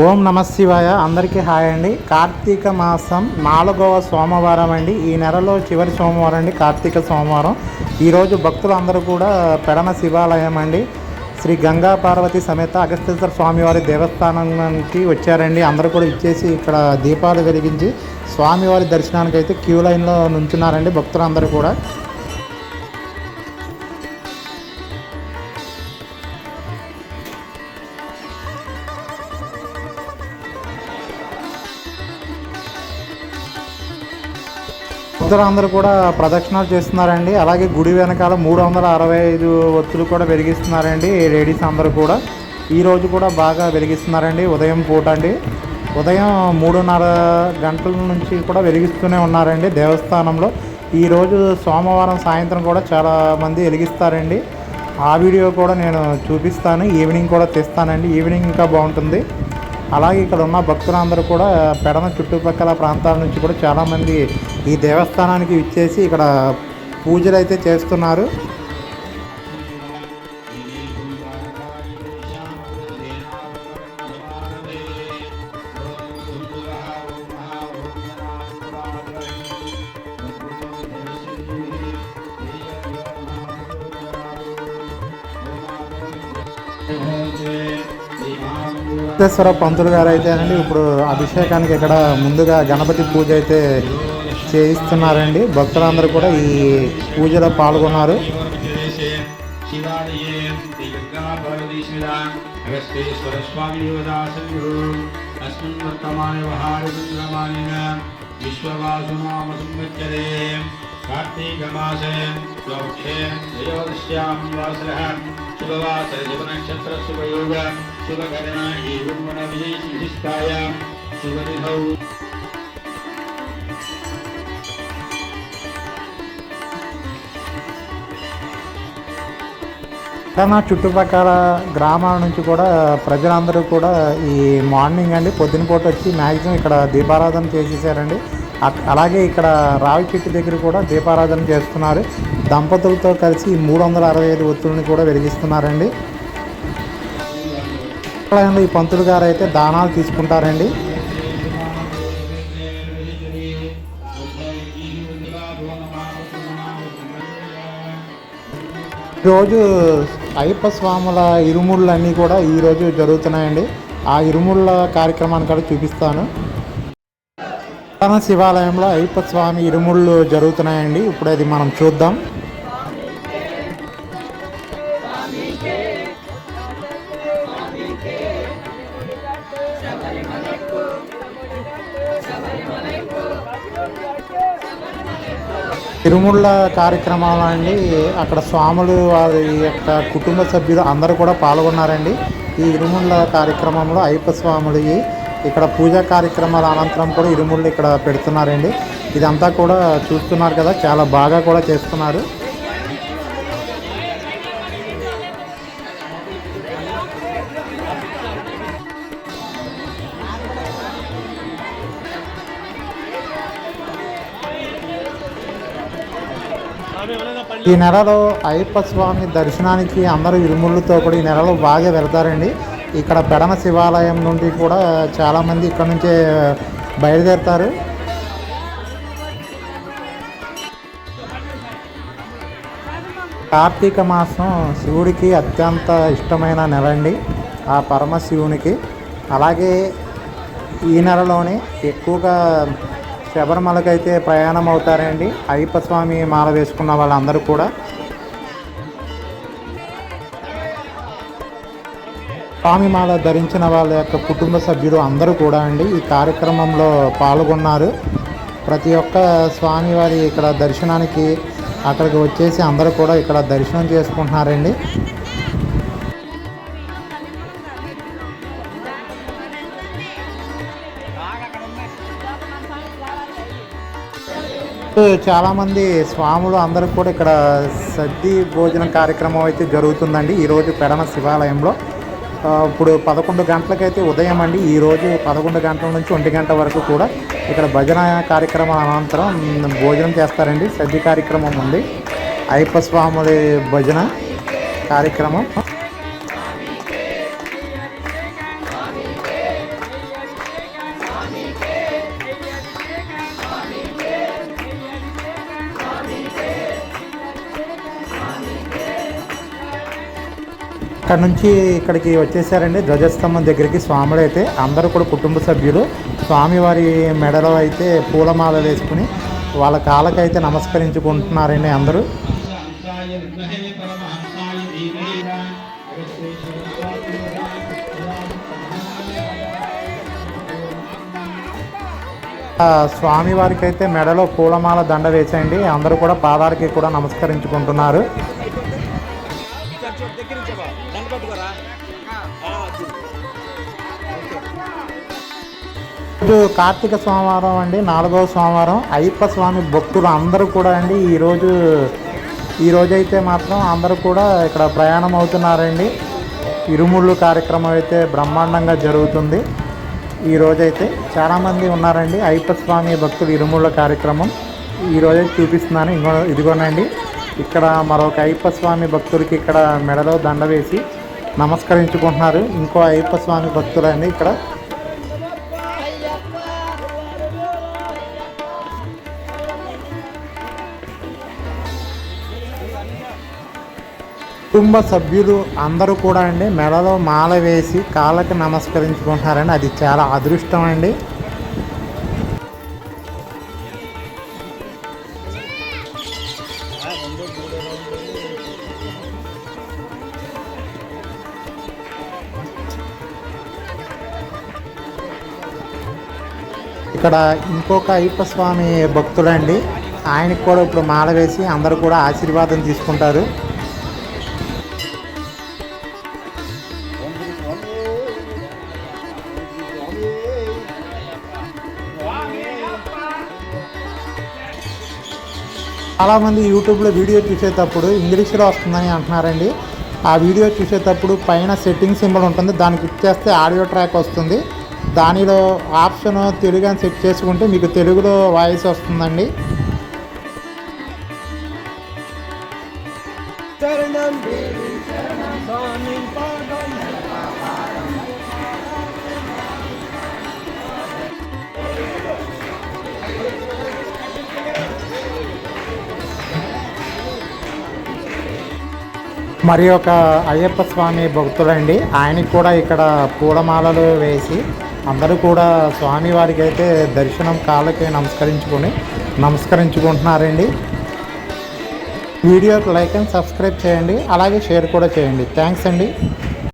ఓం నమ శివాయ. అందరికీ హాయ్ అండి. కార్తీక మాసం నాలుగవ సోమవారం అండి. ఈ నెలలో చివరి సోమవారం అండి కార్తీక సోమవారం. ఈరోజు భక్తులు అందరూ కూడా పెడన శివాలయం అండి. శ్రీ గంగా పార్వతి సమేత అగస్తేశ్వర స్వామివారి దేవస్థానానికి వచ్చారండి. అందరూ కూడా ఇచ్చేసి ఇక్కడ దీపాలు వెలిగించి స్వామివారి దర్శనానికి అయితే క్యూ లైన్లో నుంచున్నారండి భక్తులందరూ కూడా. భక్తులు అందరూ కూడా ప్రదక్షిణాలు చేస్తున్నారండి. అలాగే గుడి వెనకాల మూడు వందల అరవై ఐదు ఒత్తులు కూడా వెలిగిస్తున్నారండి లేడీస్ అందరూ కూడా. ఈరోజు కూడా బాగా వెలిగిస్తున్నారండి. ఉదయం పూట అండి. ఉదయం మూడున్నర గంటల నుంచి కూడా వెలిగిస్తూనే ఉన్నారండి దేవస్థానంలో. ఈరోజు సోమవారం సాయంత్రం కూడా చాలా మంది వెలిగిస్తారండి. ఆ వీడియో కూడా నేను చూపిస్తాను. ఈవినింగ్ కూడా తెస్తానండి. ఈవినింగ్ ఇంకా బాగుంటుంది. అలాగే ఇక్కడ ఉన్న భక్తులందరూ కూడా పెడన చుట్టుపక్కల ప్రాంతాల నుంచి కూడా చాలామంది ఈ దేవస్థానానికి ఇచ్చేసి ఇక్కడ పూజలు అయితే చేస్తున్నారు. వెంకటేశ్వర పంతులు గారు అయితేనండి ఇప్పుడు అభిషేకానికి ఇక్కడ ముందుగా గణపతి పూజ అయితే చేయిస్తున్నారండి. భక్తులందరూ కూడా ఈ పూజలో పాల్గొన్నారు. శివాలయే శ్రీ గంగా పార్వతీశ్వర అగస్తేశ్వర స్వామి దేవదాసంగు అస్మిన్ వర్తమానే పట్టణ చుట్టుపక్కల గ్రామాల నుంచి కూడా ప్రజలందరూ కూడా ఈ మార్నింగ్ అండి పొద్దునపూట వచ్చి మ్యాక్సిమం ఇక్కడ దీపారాధన చేసేసారండి. అలాగే ఇక్కడ రావి చెట్టు దగ్గర కూడా దీపారాధన చేస్తున్నారు. దంపతులతో కలిసి మూడు వందల అరవై ఐదు ఒత్తుల్ని కూడా వెలిగిస్తున్నారండి. ఈ పంతులు గారు అయితే దానాలు తీసుకుంటారండి. రోజు అయ్యప్ప స్వాముల ఇరుముళ్ళు అన్నీ కూడా ఈరోజు జరుగుతున్నాయండి. ఆ ఇరుముళ్ళ కార్యక్రమాన్ని కూడా చూపిస్తాను. ప్రధాన శివాలయంలో అయ్యప్ప స్వామి ఇరుముళ్ళు జరుగుతున్నాయండి. ఇప్పుడు అది మనం చూద్దాం. తిరుముళ్ళ కార్యక్రమాలు అండి అక్కడ స్వాములు వారి యొక్క కుటుంబ సభ్యులు అందరూ కూడా పాల్గొన్నారండి. ఈ ఇరుముళ్ళ కార్యక్రమంలో అయ్యప్ప స్వాములు ఇక్కడ పూజా కార్యక్రమాల అనంతరం కూడా ఇరుముళ్ళు ఇక్కడ పెడుతున్నారండి. ఇదంతా కూడా చూస్తున్నారు కదా చాలా బాగా కూడా చేస్తున్నారు. ఈ నెలలో అయ్యప్ప స్వామి దర్శనానికి అందరూ ఇరుముళ్ళతో కూడా ఈ నెలలో బాగా వెళ్తారండి. ఇక్కడ పెడన శివాలయం నుండి కూడా చాలామంది ఇక్కడ నుంచే బయలుదేరుతారు. కార్తీక మాసం శివుడికి అత్యంత ఇష్టమైన నెల అండి ఆ పరమశివునికి. అలాగే ఈ నెలలోనే ఎక్కువగా శబరిమలకైతే ప్రయాణం అవుతారండి. అయ్యప్ప స్వామి మాల వేసుకున్న వాళ్ళందరూ కూడా. స్వామి మాల ధరించిన వాళ్ళ యొక్క కుటుంబ సభ్యులు అందరూ కూడా అండి. ఈ కార్యక్రమంలో పాల్గొన్నారు. ప్రతి ఒక్క స్వామివారి ఇక్కడ దర్శనానికి అక్కడికి వచ్చేసి అందరూ కూడా ఇక్కడ దర్శనం చేసుకుంటున్నారండి. చాలామంది స్వాములు అందరూ కూడా ఇక్కడ సద్ది భోజనం కార్యక్రమం అయితే జరుగుతుందండి. ఈరోజు పెడన శివాలయంలో. ఇప్పుడు పదకొండు గంటలకైతే ఉదయం అండి. ఈరోజు పదకొండు గంటల నుంచి ఒంటి గంట వరకు కూడా ఇక్కడ భజన కార్యక్రమం అనంతరం భోజనం చేస్తారండి. సద్ది కార్యక్రమం ఉంది. అయ్యప్ప స్వాముల భజన కార్యక్రమం. అక్కడ నుంచి ఇక్కడికి వచ్చేసారండి. ధ్వజస్తంభం దగ్గరికి స్వాములు అయితే అందరూ కూడా కుటుంబ సభ్యులు. స్వామివారి మెడలో అయితే పూలమాల వేసుకుని వాళ్ళ కాళ్ళకైతే నమస్కరించుకుంటున్నారండి అందరూ. స్వామివారికి అయితే మెడలో పూలమాల దండ వేసేయండి. అందరూ కూడా పాదాలకి కూడా నమస్కరించుకుంటున్నారు. ఈరోజు కార్తీక సోమవారం అండి నాలుగవ సోమవారం. అయ్యప్ప స్వామి భక్తులు అందరూ కూడా అండి ఈరోజు ఈ అయితే మాత్రం అందరూ కూడా ఇక్కడ ప్రయాణం అవుతున్నారండి ఇరుముళ్ళు కార్యక్రమం అయితే బ్రహ్మాండంగా జరుగుతుంది. ఈ రోజైతే చాలామంది ఉన్నారండి అయ్యప్ప స్వామి భక్తులు ఇరుముళ్ళ కార్యక్రమం. ఈ చూపిస్తున్నాను ఇంకో ఇదిగోనండి. ఇక్కడ మరొక అయ్యప్ప స్వామి భక్తులకి ఇక్కడ మెడలో దండ వేసి నమస్కరించుకుంటున్నారు. ఇంకో అయ్యప్ప స్వామి భక్తులండి ఇక్కడ. కుటుంబ సభ్యులు అందరూ కూడా అండి మెడలో మాల వేసి కాళ్ళకి నమస్కరించుకుంటున్నారండి. అది చాలా అదృష్టం అండి. ఇక్కడ ఇంకొక అయ్యప్ప స్వామి భక్తుడండి ఆయనకి కూడా ఇప్పుడు మాల వేసి అందరూ కూడా ఆశీర్వాదం తీసుకుంటారు. చాలామంది యూట్యూబ్లో వీడియో చూసేటప్పుడు ఇంగ్లీష్లో వస్తుందని అంటున్నారండి. ఆ వీడియో చూసేటప్పుడు పైన సెట్టింగ్ సింబల్ ఉంటుంది. దానికి క్లిక్ చేస్తే ఆడియో ట్రాక్ వస్తుంది. దానిలో ఆప్షన్ తెలుగు అని సెట్ చేసుకుంటే మీకు తెలుగులో వాయిస్ వస్తుందండి. మరి ఒక అయ్యప్ప స్వామి భక్తుడండి ఆయనకి కూడా ఇక్కడ పూలమాలలు వేసి అందరూ కూడా స్వామివారికి అయితే దర్శనం కాళ్ళకి నమస్కరించుకొని నమస్కరించుకుంటున్నారండి. వీడియోకి లైక్ అండ్ సబ్స్క్రైబ్ చేయండి. అలాగే షేర్ కూడా చేయండి. థ్యాంక్స్ అండి.